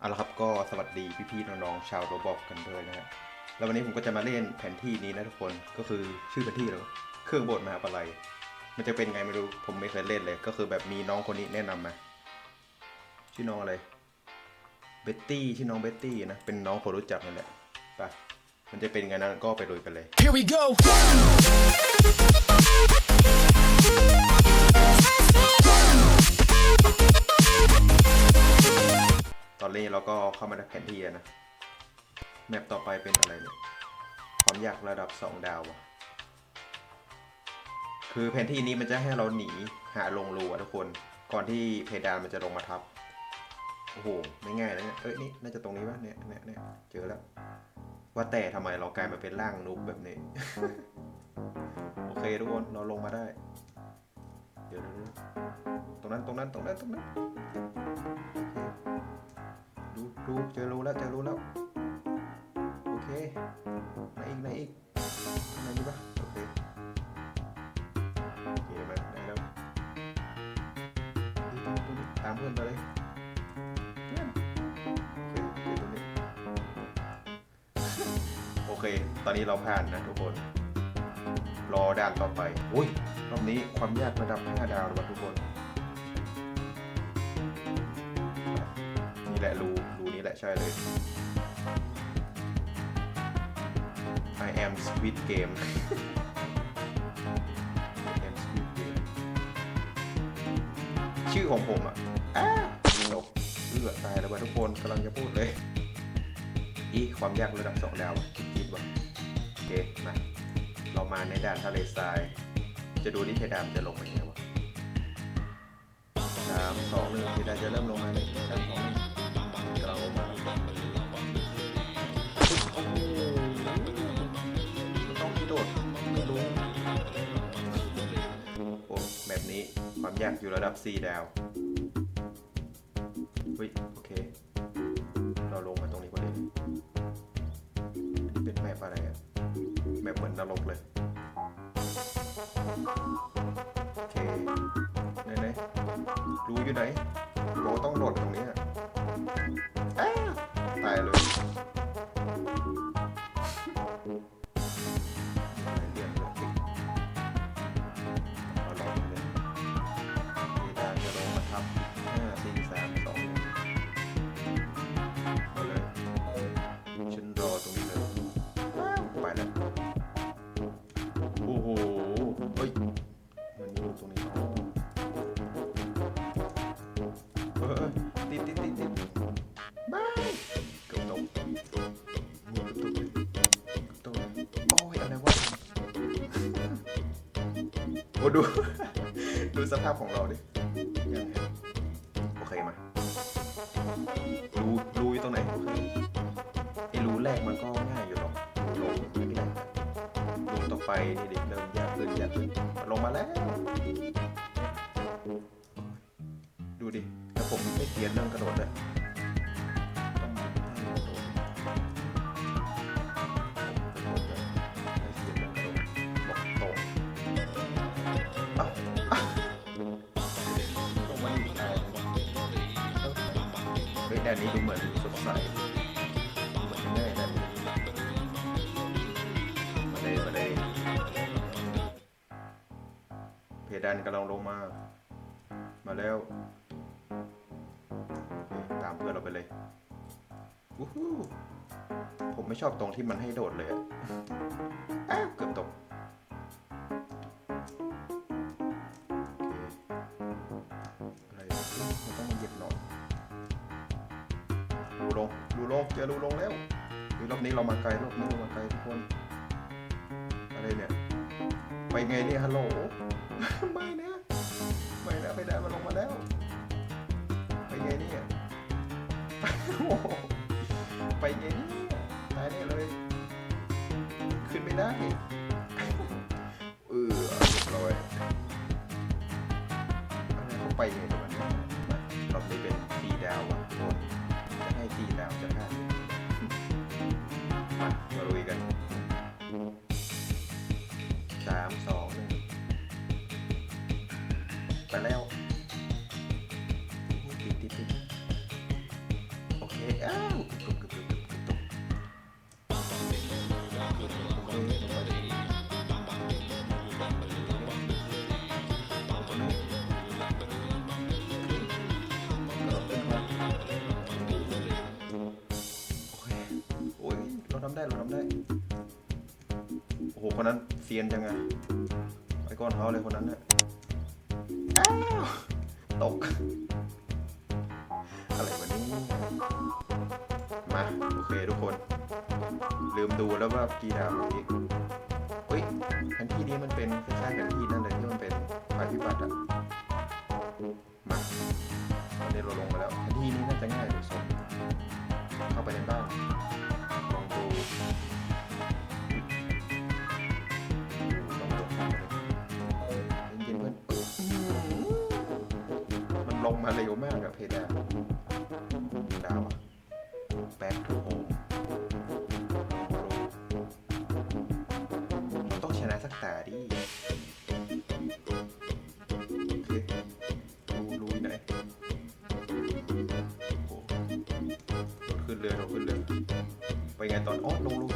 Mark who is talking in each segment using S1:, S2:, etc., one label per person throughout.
S1: เอาละครับก็สวัสดีพี่ๆน้องๆชาวโรบอกกันด้วยนะฮะแล้ววันนี้ผมก็จะมาเล่นแผนที่นี้นะทุกคนก็คือชื่อแผนที่เหรอเครื่องบดมหาปลัยมันจะเป็นไงไม่รู้ผมไม่เคยเล่นเลย ก็คือแบบมีน้องคนนี้แนะนำมา ชื่อน้องอะไรเบตตี้ชื่อน้องเบตตี้นะเป็นน้องคนรู้จักนั่นแหละไปมันจะเป็นไงนั้นก็ไปลุยกันเลย
S2: Here we go.
S1: ตอนนี้ เราก็เข้ามาในแผนที่นะ แมปต่อไปเป็นอะไรเนี่ยความยากระดับ 2 ดาวอะคือแผนที่นี้มันจะให้เราหนีหาลงรูอะทุกคน ก่อนที่เพดานมันจะลงมาทับ โอ้โห ไม่ง่ายนะเนี่ย เอ้ยนี่น่าจะตรงนี้วะเนี่ยเนี่ยเนี่ยเจอแล้ว ว่าแต่ทำไมเรากลายมาเป็นร่างนุบแบบนี้ โอเคทุกคนเราลงมาได้ เดี๋ยวเดี๋ยวเดี๋ยวตรงนั้นตรงนั้นตรงนั้นตรงนั้น ดูดูเจอรูแล้วเจอรูแล้ว โอเคไหนอีกไหนอีกไหนนี่ปะโอเคโอเคมาได้แล้วนี่ตรงนี้ตรงตามเพื่อนไปเลยเพื่อนโอเคโอเคตรงนี้โอเค ตอนนี้เราผ่านนะทุกคน รอด่านต่อไปอุ้ยรอบนี้ความยากระดับ 5 ดาวเลยว่ะทุกคน นี่แหละรูรู นี้แหละใช่เลย I am Squid Game I am Squid Game ชื่อของผมอะอ้าจบเลือดตายแล้ววะทุกคนกำลังจะพูดเลย อีความยากระดับสองดาวคิดคิดว่ะโอเคมาเรามาในด่านทะเลทราย จะดูที่เพดานมันจะลงมายังไงวะสามสองหนึ่งเพดานจะเริ่มลงมาเลยสามสองหนึ่ง ต้องมีโดดไม่รู้โอ้แบบนี้ความยากอยู่ระดับ 4 ดาวเฮ้ยโอเค เราลงมาตรงนี้พอดีอันนี้เป็นแมปอะไรอะแมปเหมือนนรกเลย โอ้ดู ดูสภาพของเราดิโอเคมารูรูอยู่ตรงไหนโอเคไอ้รูแรกมันก็ง่ายอยู่หรอกลงไม่ได้รูต่อไปนี่ดิเริ่มยากขึ้นยากขึ้นลงมาแล้ว ดูดิแล้วผมไม่เกียนเรื่องกระโดดเลย แดนนี้ดูเหมือนสดใสเหมือนง่ายแดนนี้มาเลยมาเลยเพดานกำลังลงมา มาแล้วตามเพื่อนเราไปเลยวู้ฮู้ผมไม่ชอบตรงที่มันให้โดดเลยอะอ้าวเกือบตกอะไรมันต้องมาเหยียบหนอน รูลงรูลงเจอรูลงแล้วอุ๊ยรอบนี้เรามาไกลรอบนี้เรามาไกลทุกคนอะไรเนี่ยไปไงเนี่ยฮัลโหลไม่นะไม่นะไม่ได้มันลงมาแล้ว ไปไงเนี่ยโอ้โหไปไงเนี่ยตายแน่เลย ขึ้นไม่ได้เออเรียบร้อยอะไรเขาไปไง สามสองหนึ่งไปแล้วติดติดติดโอเค อ้าวกึบกึบกึบกึบกึบกึบโอเค โอ้ย เราทำได้ เราทำได้ โอ้โหคนนั้นเซียนจังอะไอ้ก้อนเท้าเลยคนนั้นเนี่ยตก อะไรวะนี่มา โอเคทุกคน ลืมดูแล้วว่ากีดาวเมื่อกี้เฮ้ยแผนที่นี้มันเป็นคล้ายๆแผนที่นั่นเลยที่มันเป็นภัยพิบัติอะมาตอนนี้เราลงมาแล้วแผนที่นี้น่าจะง่ายดูสมเข้าไปในบ้าน มาเร็วมากอะเพดานดาวอะแบ็คทูโฮมต้องชนะสักแตาดิโอรู้รู้ที่ไหนโอ้โหขึ้นเรือเราขึ้นเรือไปไงตอนอ๋อลงลง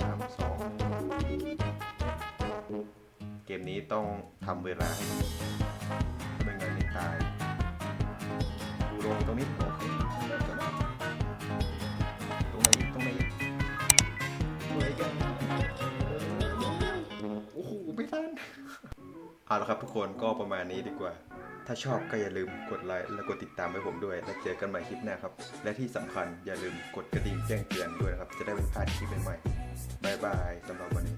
S1: สามสองเกมนี้ต้องทำเวลาให้ไม่งั้นนี่ตาย ดูลงตรงนี้โอเคตรงไหนตรงไหนตรงไหนกันโอ้โหไม่ทันเอาละครับทุกคนก็ประมาณนี้ดีกว่า ถ้าชอบก็อย่าลืมกดไลค์และกดติดตามให้ผมด้วย และเจอกันใหม่คลิปหน้าครับ และที่สำคัญอย่าลืมกดกระดิ่งแจ้งเตือนด้วยนะครับ จะได้ไม่พลาดคลิปใหม่ๆบายบายสำหรับวันนี้